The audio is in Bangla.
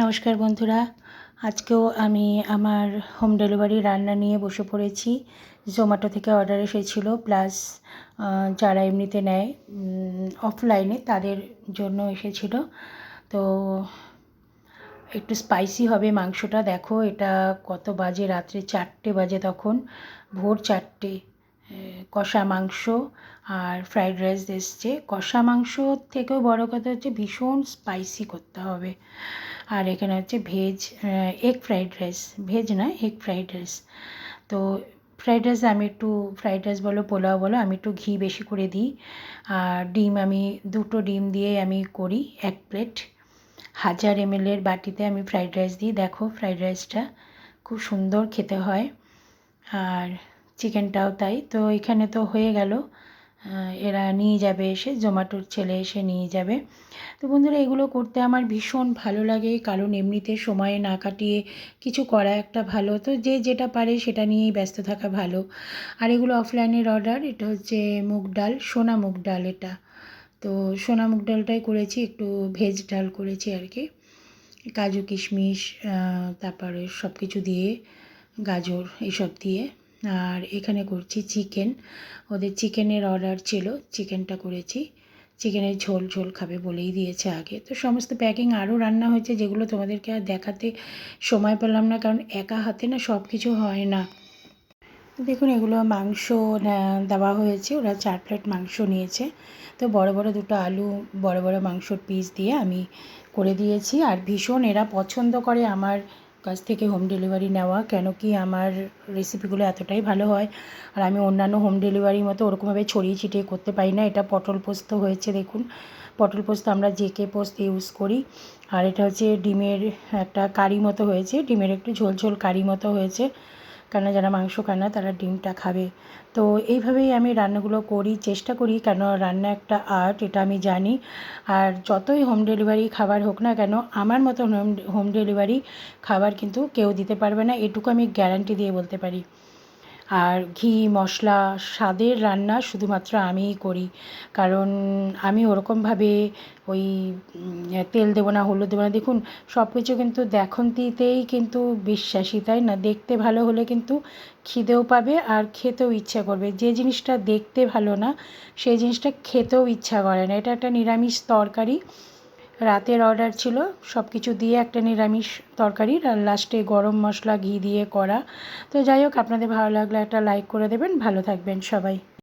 নমস্কার বন্ধুরা। আজকেও আমি আমার হোম ডেলিভারি রান্না নিয়ে বসে পড়েছি। জোম্যাটো থেকে অর্ডার এসেছিল প্লাস যারা এমনিতে নেয় অফলাইনে তাদের জন্য এসেছিল। তো একটু স্পাইসি হবে মাংসটা। দেখো, এটা কত বাজে? রাত্রে চারটে বাজে তখন। ভোর চারটে কষা মাংস আর ফ্রাইড রাইস এসছে। কষা মাংস থেকেও বড় কথা হচ্ছে, ভীষণ স্পাইসি করতে হবে। আর এখানে হচ্ছে veg egg fried rice veg না এগ ফ্রাইড রাইস তো ফ্রাইড রাইস আমি একটু ফ্রাইড রাইস বলো, পোলাও বলো, আমি একটু ঘি বেশি করে দিই। আর ডিম আমি, দুটো ডিম দিয়ে আমি করি, এক প্লেট হাজার এমএলের বাটিতে আমি ফ্রাইড রাইস দিই। দেখো ফ্রাইড রাইসটা খুব সুন্দর খেতে হয়। আর চিকেনটাও তাই। তো এখানে তো হয়ে গেল। এরা নিয়ে যাবে এসে, জোম্যাটোর ছেলে এসে নিয়ে যাবে। তো বন্ধুরা, এগুলো করতে আমার ভীষণ ভালো লাগে, কারণ এমনিতে সময় না কাটিয়ে কিছু করা একটা ভালো। তো যে যেটা পারে সেটা নিয়েই ব্যস্ত থাকা ভালো। আর এগুলো অফলাইনের অর্ডার এটা হচ্ছে মুগ ডাল, সোনা মুগ ডাল এটা। তো সোনা মুগ ডালটাই করেছি, একটু ভেজ ডাল করেছি আর কি। কাজু কিশমিশ তারপরে সব কিছু দিয়ে, গাজর এইসব দিয়ে। আর এখানে করছি চিকেন ওদের চিকেনের অর্ডার ছিল চিকেনটা করেছি। চিকেনের ঝোল ঝোল খাবে বলেই দিয়েছে আগে। তো সমস্ত প্যাকিং আরও রান্না হয়েছে, যেগুলো তোমাদেরকে আর দেখাতে সময় পেলাম না, কারণ একা হাতে না সব কিছু হয় না। দেখুন, এগুলো মাংস দেওয়া হয়েছে। ওরা চার প্লেট মাংস নিয়েছে। তো বড় বড় দুটো আলু, বড় বড় মাংসর পিস দিয়ে আমি করে দিয়েছি। আর ভীষণ এরা পছন্দ করে আমার কাছ থেকে হোম ডেলিভারি নেওয়া, কেন কি আমার রেসিপিগুলো এতটাই ভালো হয় আর আমি অন্যান্য হোম ডেলিভারির মতো ওরকমভাবে ছড়িয়ে ছিটিয়ে করতে পারি না। এটা পটল পোস্ত হয়েছে, দেখুন। পটল পোস্ত আমরা জেকে পোস্ত ইউজ করি। আর এটা হচ্ছে ডিমের একটা কারি মতো হয়েছে। ডিমের একটু ঝোল ঝোল কারি মতো হয়েছে। কেন যারা মাংস খায় না, তারা ডিমটা খাবে। তো এইভাবেই আমি রান্নাগুলো করি, চেষ্টা করি, কেন রান্না একটা আর্ট, এটা আমি জানি। আর যতই হোম ডেলিভারি খাবার হোক না কেন, আমার মতো হোম হোম ডেলিভারি খাবার কিন্তু কেউ দিতে পারবে না, এটুকু আমি গ্যারান্টি দিয়ে বলতে পারি। আর ঘি, মশলা, স্বাদের রান্না শুধুমাত্র আমিই করি। কারণ আমি ওরকমভাবে ওই তেল দেবো না, হলুদ দেবো না। দেখুন সব কিছু কিন্তু দেখনতিতেই কিন্তু বিশ্বাসী, তাই না? দেখতে ভালো হলে কিন্তু খিদেও পাবে আর খেতেও ইচ্ছা করবে। যে জিনিসটা দেখতে ভালো না, সেই জিনিসটা খেতেও ইচ্ছা করে না। এটা একটা নিরামিষ তরকারি। রাতের অর্ডার ছিল সব কিছু দিয়ে একটা নিরামিষ তরকারি আর লাস্টে গরম মশলা, ঘি দিয়ে করা তো যাই হোক, আপনাদের ভালো লাগলে একটা লাইক করে দেবেন, ভালো থাকবেন সবাই।